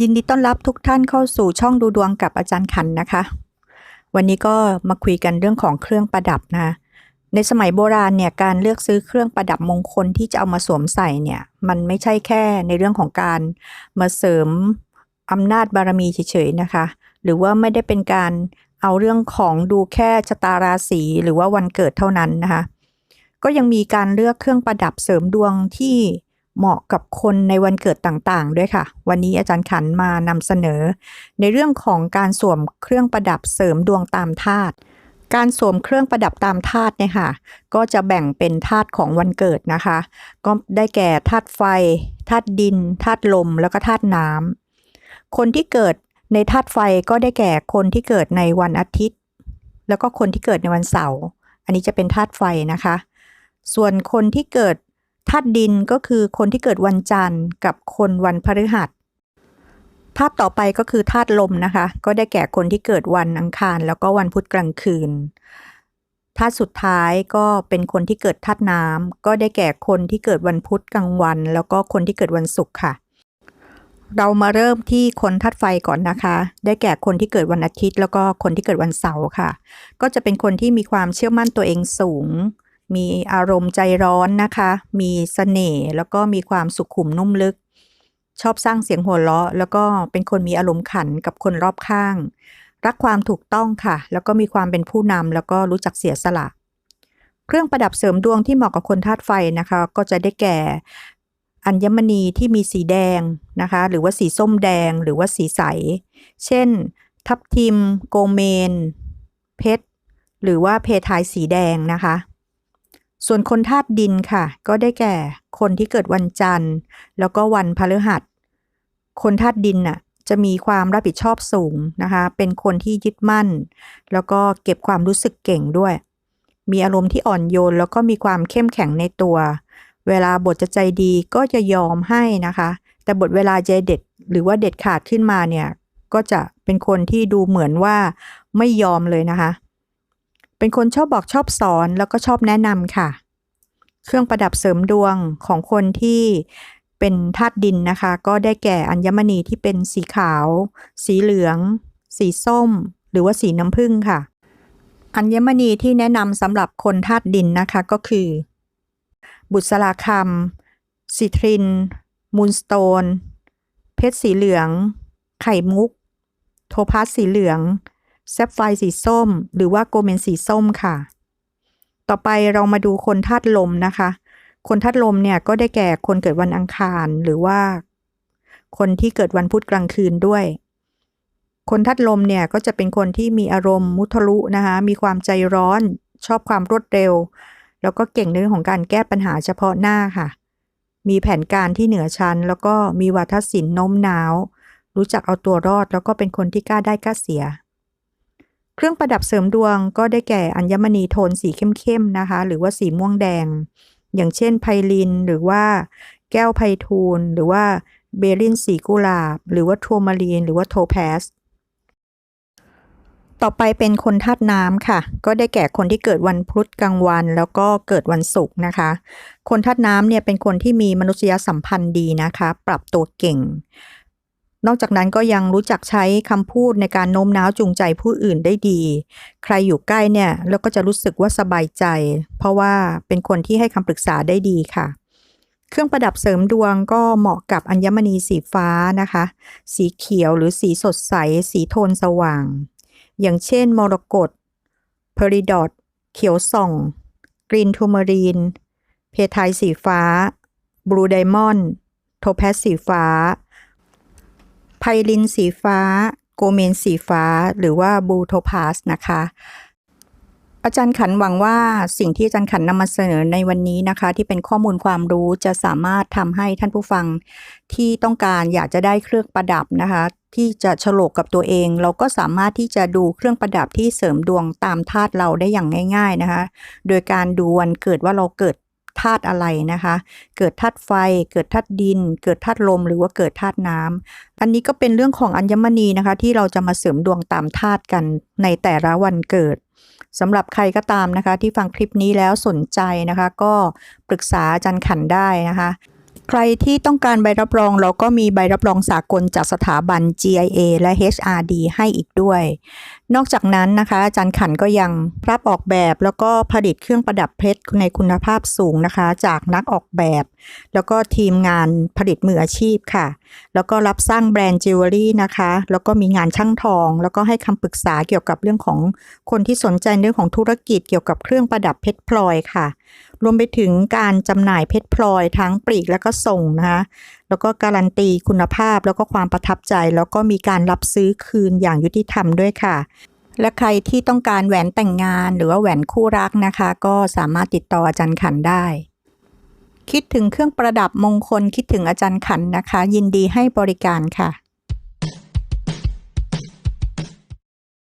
ยินดีต้อนรับทุกท่านเข้าสู่ช่องดูดวงกับอาจารย์ขันนะคะ วันนี้ก็มาคุยกันเรื่องของเครื่องประดับนะ ในสมัยโบราณเนี่ยการเลือกซื้อเครื่องประดับมงคลที่จะเอามาสวมใส่เนี่ย มันไม่ใช่แค่ในเรื่องของการมาเสริมอำนาจบารมีเฉยๆนะคะ หรือว่าไม่ได้เป็นการเอาเรื่องของดูแค่ชะตาราศีหรือว่าวันเกิดเท่านั้นนะคะ ก็ยังมีการเลือกเครื่องประดับเสริมดวงที่ เหมาะกับคนในวันเกิดต่างๆ ด้วยค่ะ วันนี้อาจารย์ขันมานำเสนอ ในเรื่องของการสวมเครื่องประดับเสริมดวงตามธาตุการสวมเครื่องประดับตามธาตุเนี่ยค่ะ ก็จะแบ่งเป็นธาตุของวันเกิดนะคะ ก็ได้แก่ธาตุไฟธาตุดินธาตุลมแล้วก็ธาตุน้ำคนที่เกิดในธาตุไฟก็ได้แก่คนที่เกิดในวันอาทิตย์ แล้วก็คนที่เกิดในวันเสาร์อันนี้จะเป็นธาตุไฟนะคะ ส่วนคนที่เกิด ธาตุดินก็คือคนที่เกิดวันจันทร์กับคนวันพฤหัสธาตุต่อไปก็คือธาตุลมนะคะ ก็ได้แก่คนที่เกิดวันอังคาร แล้วก็วันพุธกลางคืนธาตุสุดท้ายก็เป็นคนที่เกิดธาตุน้ำก็ได้แก่คนที่เกิดวันพุธกลางวัน แล้วก็คนที่เกิดวันศุกร์ค่ะ เรามาเริ่มที่คนธาตุไฟก่อนนะคะ ได้แก่คนที่เกิดวันอาทิตย์ แล้วก็คนที่เกิดวันเสาร์ค่ะ ก็จะเป็นคนที่มีความเชื่อมั่นตัวเองสูง มีอารมณ์ใจร้อนนะคะ มีเสน่ห์แล้วก็มีความสุขุมนุ่มลึก ชอบสร้างเสียงหัวเราะ แล้วก็เป็นคนมีอารมณ์ขันกับคนรอบข้าง รักความถูกต้องค่ะ แล้วก็มีความเป็นผู้นำแล้วก็รู้จักเสียสละ เครื่องประดับเสริมดวงที่เหมาะกับคนธาตุไฟนะคะ ก็จะได้แก่ อัญมณีที่มีสีแดงนะคะ หรือว่าสีส้มแดงหรือว่าสีใส เช่น ทับทิม โกเมน เพชรหรือว่าเพทายสีแดงนะคะ ส่วนคนธาตุดินค่ะ ก็ได้แก่คนที่เกิดวันจันทร์ แล้วก็วันพฤหัส คนธาตุดินน่ะจะมีความรับผิดชอบสูงนะคะ เป็นคนที่ยึดมั่น แล้วก็เก็บความรู้สึกเก่งด้วย มีอารมณ์ที่อ่อนโยน แล้วก็มีความเข้มแข็งในตัว เวลาบทจะใจดีก็จะยอมให้นะคะ แต่บทเวลาใจเด็ด หรือว่าเด็ดขาดขึ้นมาเนี่ย ก็จะเป็นคนที่ดูเหมือนว่าไม่ยอมเลยนะคะ เป็นคนชอบบอกชอบสอนแล้วก็ชอบแนะนำค่ะ เครื่องประดับเสริมดวงของคนที่เป็นธาตุดินนะคะ ก็ได้แก่อัญมณีที่เป็นสีขาว สีเหลือง สีส้ม หรือว่าสีน้ำผึ้งค่ะ อัญมณีที่แนะนำสำหรับคนธาตุดินนะคะก็คือ บุษราคำซิทริน มูลสโตน เพชรสีเหลือง ไข่มุก โทพาสสีเหลือง แซฟไฟร์สีส้ม หรือว่าโกเมนสีส้มค่ะ ต่อไปเรามาดูคนธาตุลมนะคะ คนธาตุลมเนี่ยก็ได้แก่คนเกิดวันอังคารหรือว่า คนที่เกิดวันพุธกลางคืนด้วย คนธาตุลมเนี่ยก็จะเป็นคนที่มีอารมณ์มุทะลุนะคะ มีความใจร้อน ชอบความรวดเร็ว แล้วก็เก่งในเรื่องของการแก้ปัญหาเฉพาะหน้าค่ะ มีแผนการที่เหนือชั้น แล้วก็มีวาทศิลป์โน้มน้าว รู้จักเอาตัวรอด แล้วก็เป็นคนที่กล้าได้กล้าเสีย เครื่องประดับเสริมดวงก็ได้แก่อัญมณีโทนสีเข้มๆนะคะ หรือว่าสีม่วงแดง อย่างเช่นไพลิน หรือว่าแก้วไพทูลหรือว่าเบรินสีกุหลาบ หรือว่าโทมารีน หรือว่าโทแพสต่อไปเป็นคนธาตุน้ำค่ะ ก็ได้แก่คนที่เกิดวันพุธกลางวัน แล้วก็เกิดวันศุกร์นะคะ คนธาตุน้ำเนี่ยเป็นคนที่มีมนุษยสัมพันธ์ดีนะคะ ปรับตัวเก่ง นอกจากนั้นก็ยังรู้จักใช้คำพูดในการโน้มน้าวจูงใจผู้อื่นได้ดี ใครอยู่ใกล้เนี่ยแล้วก็จะรู้สึกว่าสบายใจ เพราะว่าเป็นคนที่ให้คำปรึกษาได้ดีค่ะ เครื่องประดับเสริมดวงก็เหมาะกับอัญมณีสีฟ้านะคะ สีเขียวหรือสีสดใส สีโทนสว่าง อย่างเช่นมรกตเพริดอตเขียวส่อง กรีนทูมารีน เพทายสีฟ้า บลูไดมอนด์โทแพสสีฟ้า ไพลินสีฟ้า โกเมนสีฟ้า หรือว่าบูโทพาสนะคะ อาจารย์ขันหวังว่าสิ่งที่อาจารย์ขันนำมาเสนอในวันนี้นะคะ ที่เป็นข้อมูลความรู้จะสามารถทำให้ท่านผู้ฟังที่ต้องการอยากจะได้เครื่องประดับนะคะที่จะฉลกกับตัวเอง เราก็สามารถที่จะดูเครื่องประดับที่เสริมดวงตามธาตุเราได้อย่างง่าย ๆนะคะ โดยการดูวันเกิดว่าเราเกิด ธาตุอะไรนะคะ เกิดธาตุไฟ เกิดธาตุดิน เกิดธาตุลม หรือว่าเกิดธาตุน้ำอันนี้ก็เป็นเรื่องของอัญมณีนะคะ ที่เราจะมาเสริมดวงตามธาตุกันในแต่ละวันเกิดสำหรับใครก็ตามนะคะ ที่ฟังคลิปนี้แล้วสนใจนะคะ ก็ปรึกษาอาจารย์ขันได้นะคะ ใครที่ต้องการใบรับรองเราก็มีใบรับรองสากลจากสถาบัน GIA และ HRD ให้อีกด้วย นอกจากนั้นนะคะ อาจารย์ขันก็ยังรับออกแบบแล้วก็ผลิตเครื่องประดับเพชรในคุณภาพสูงนะคะ จากนักออกแบบ แล้วก็ทีมงานผลิตมืออาชีพค่ะ แล้วก็รับสร้างแบรนด์จิวเวลรี่นะคะ แล้วก็มีงานช่างทอง แล้วก็ให้คำปรึกษาเกี่ยวกับเรื่องของคนที่สนใจเรื่องของธุรกิจเกี่ยวกับเครื่องประดับเพชรพลอยค่ะ รวมไปถึงการจำหน่ายเพชรพลอยทั้งปลีกและก็ส่งนะคะแล้วก็การันตีคุณภาพแล้วก็ความประทับใจ แล้วก็มีการรับซื้อคืนอย่างยุติธรรมด้วยค่ะ และใครที่ต้องการแหวนแต่งงานหรือว่าแหวนคู่รักนะคะ ก็สามารถติดต่ออาจารย์ขันได้คิดถึงเครื่องประดับมงคลคิดถึงอาจารย์ขันนะคะ ยินดีให้บริการค่ะ